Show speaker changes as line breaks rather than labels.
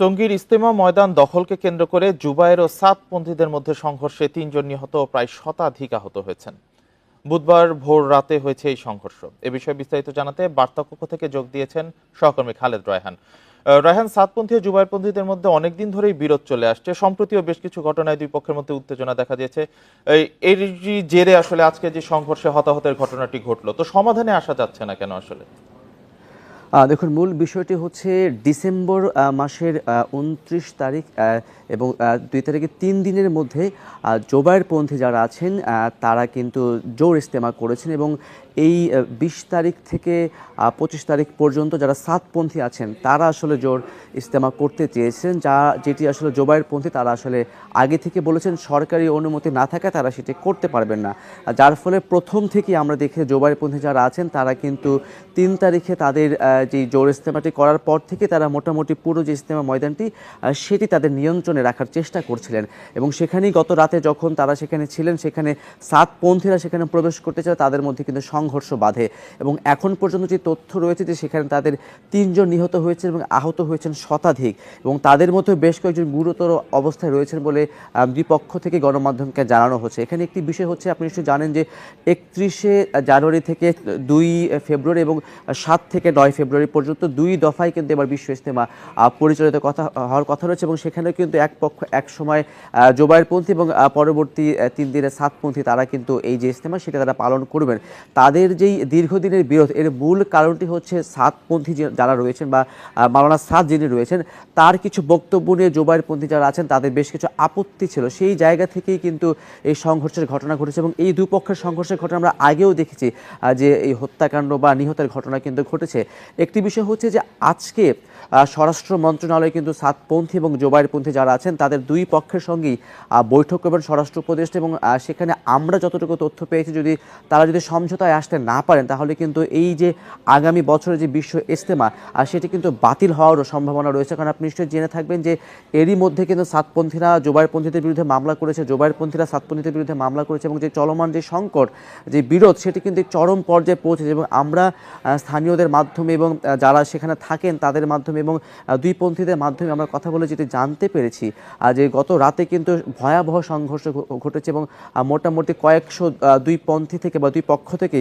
টঙ্গীর ইস্তেমা ময়দান দখলকে কেন্দ্র করে জুবায়ের ও সাতপন্থীদের মধ্যে সংঘর্ষে তিনজন নিহত ও প্রায় শতাধিক আহত হয়েছেন। বুধবার ভোর রাতে হয়েছে এই সংঘর্ষ। এ বিষয়ে বিস্তারিত জানাতে বার্তা কক্ষ থেকে যোগ দিয়েছেন সহকর্মী খালেদ রায়হান। রায়হান, সাতপন্থী ও জুবায়েরপন্থীদের মধ্যে অনেকদিন ধরেই বিরোধ চলে আসছে। সম্প্রতিও বেশ কিছু ঘটনায় দুই পক্ষের মধ্যে উত্তেজনা দেখা দিয়েছে। এর জেরে আসলে আজকে যে সংঘর্ষে হতাহতের ঘটনাটি ঘটলো, তো সমাধানে আসা যাচ্ছে না কেন আসলে?
দেখুন, মূল বিষয়টি হচ্ছে ডিসেম্বর মাসের উনত্রিশ তারিখ এবং দুই তারিখে তিন দিনের মধ্যে জোবায়ের জোবায়েরপন্থী যারা আছেন তারা কিন্তু জোর ইস্তেমা করেছেন এবং এই বিশ তারিখ থেকে পঁচিশ তারিখ পর্যন্ত যারা সাতপন্থী আছেন, তারা আসলে জোর ইস্তেমা করতে চেয়েছেন। যা, যেটি আসলে জোবায়েরপন্থী তারা আসলে আগে থেকে বলেছেন, সরকারি অনুমতি না থাকায় তারা সেটি করতে পারবেন না। যার ফলে প্রথম থেকে আমরা দেখে জোবায়েরপন্থী যারা আছেন, তারা কিন্তু তিন তারিখে তাদের যে জোর ইস্তেমাটি করার পর থেকে তারা মোটামুটি পুরো যে ইস্তেমা ময়দানটি সেটি তাদের নিয়ন্ত্রণে রাখার চেষ্টা করছিলেন। এবং সেখানেই গত রাতে যখন তারা সেখানে ছিলেন, সেখানে সাতপন্থীরা সেখানে প্রবেশ করতে চায়, তাদের মধ্যে কিন্তু সংঘর্ষ বাধে এবং এখন পর্যন্ত যে তথ্য রয়েছে যে সেখানে তাদের তিনজন নিহত হয়েছে এবং আহত হয়েছেন শতাধিক এবং তাদের মধ্যে বেশ কয়েকজন গুরুতর অবস্থায় রয়েছেন বলে দুই পক্ষ থেকে গণমাধ্যমকে জানানো হচ্ছে। এখানে একটি বিষয় হচ্ছে, আপনি নিশ্চয়ই জানেন যে একত্রিশে জানুয়ারি থেকে দুই ফেব্রুয়ারি এবং সাত থেকে নয় ফেব্রুয়ারি পর্যন্ত দুই দফায় কিন্তু এবার বিশ্ব ইস্তেমা পরিচালিত কথা, হওয়ার কথা রয়েছে এবং সেখানে কিন্তু এক পক্ষ এক সময় জোবায়েরপন্থী এবং পরবর্তী তিন দিনের সাতপন্থী তারা কিন্তু এই যে ইস্তেমা সেটা তারা পালন করবেন। তাদের যেই দীর্ঘদিনের বিরোধ, এর মূল কারণটি হচ্ছে সাতপন্থী যারা রয়েছেন বা মাওলানা সাদ যিনি রয়েছেন, তার কিছু বক্তব্য নিয়ে জোবায়েরপন্থী যারা আছেন, তাদের বেশ কিছু আপত্তি ছিল। সেই জায়গা থেকেই কিন্তু এই সংঘর্ষের ঘটনা ঘটেছে এবং এই দুপক্ষের সংঘর্ষের ঘটনা আমরা আগেও দেখেছি যে এই হত্যাকাণ্ড বা নিহতের ঘটনা কিন্তু ঘটেছে। একটি বিষয় হচ্ছে যে আজকে স্বরাষ্ট্র মন্ত্রণালয় কিন্তু সাতপন্থী এবং জোবায়েরপন্থী যারা আছেন, তাদের দুই পক্ষের সঙ্গেই বৈঠক করবেন স্বরাষ্ট্র উপদেষ্টা এবং সেখানে আমরা যতটুকু তথ্য পেয়েছি, যদি তারা যদি সমঝোতায় আসতে না পারেন, তাহলে কিন্তু এই যে আগামী বছরে যে বিশ্ব ইস্তেমা আর সেটি কিন্তু বাতিল হওয়ারও সম্ভাবনা রয়েছে। কারণ আপনি নিশ্চয়ই জেনে থাকবেন যে এরই মধ্যে কিন্তু সাতপন্থীরা জোবায়েরপন্থীদের বিরুদ্ধে মামলা করেছে জোবায়েরপন্থীরা সাতপন্থীদের বিরুদ্ধে মামলা করেছে এবং যে চলমান যে সংকট, যে বিরোধ, সেটি কিন্তু চরম পর্যায়ে পৌঁছেছে এবং আমরা স্থানীয়দের মাধ্যমে এবং যারা সেখানে থাকেন তাদের মাধ্যমে এবং দুই পন্থীদের মাধ্যমে আমরা কথা বলে যেটি জানতে পেরেছি যে গত রাতে কিন্তু ভয়াবহ সংঘর্ষ ঘটেছে এবং মোটামুটি কয়েকশো দুই পন্থী থেকে বা দুই পক্ষ থেকে